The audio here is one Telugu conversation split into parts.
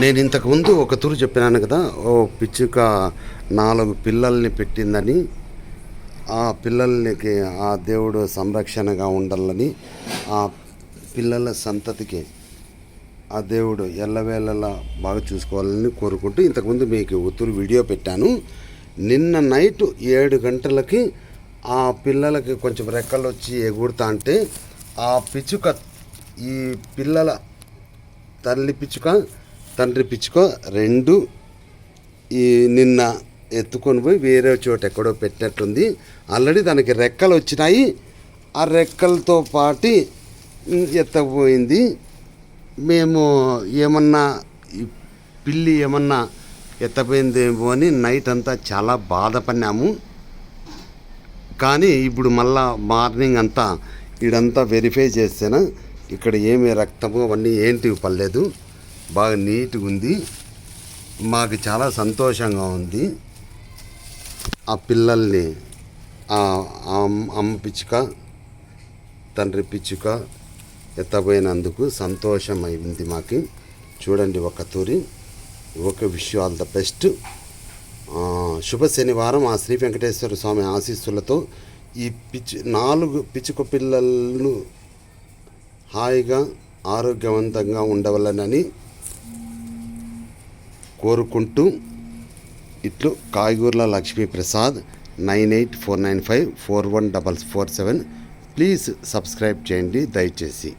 నేను ఇంతకుముందు ఒక తూరు చెప్పినాను కదా ఓ పిచ్చుక నాలుగు పిల్లల్ని పెట్టిందని ఆ పిల్లలకి ఆ దేవుడు సంరక్షణగా ఉండాలని ఆ పిల్లల సంతతికి ఆ దేవుడు ఎల్లవేళలా బాగా చూసుకోవాలని కోరుకుంటూ ఇంతకుముందు మీకు ఉత్తూరు వీడియో పెట్టాను. నిన్న నైట్ ఏడు గంటలకి ఆ పిల్లలకి కొంచెం రెక్కలు వచ్చి ఎగురుతా అంటే ఆ పిచ్చుక ఈ పిల్లల తల్లి పిచ్చుక తండ్రి పిచ్చుకో రెండు ఈ నిన్న ఎత్తుకొని పోయి వేరే చోట ఎక్కడో పెట్టినట్టుంది ఆల్రెడీ దానికి రెక్కలు వచ్చినాయి. ఆ రెక్కలతో పాటి ఎత్తకపోయింది మేము ఏమన్నా పిల్లి ఏమన్నా ఎత్తపోయిందేమో అని నైట్ అంతా చాలా బాధపడినాము. కానీ ఇప్పుడు మళ్ళా మార్నింగ్ అంతా ఇడంతా వెరిఫై చేస్తేనా ఇక్కడ ఏమి రక్తము అవన్నీ ఏంటివి పర్లేదు బాగా నీట్గా ఉంది. మాకు చాలా సంతోషంగా ఉంది. ఆ పిల్లల్ని అమ్మ పిచ్చుక తండ్రి పిచ్చుక ఎత్తపోయినందుకు సంతోషం అయింది మాకు. చూడండి ఒక తూరి. ఒక విష్ ఆల్ ద బెస్ట్. శుభ శనివారం ఆ శ్రీ వెంకటేశ్వర స్వామి ఆశీస్సులతో ఈ పిచ్చి నాలుగు పిచ్చుక పిల్లలను హాయిగా ఆరోగ్యవంతంగా ఉండవలనని కోరుకుంటూ ఇట్లు కాయగూరల Lakshmi Prasad nine eight four nine five four one double four seven. Please subscribe చేయండి దయచేసి.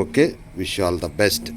Okay wish all the best.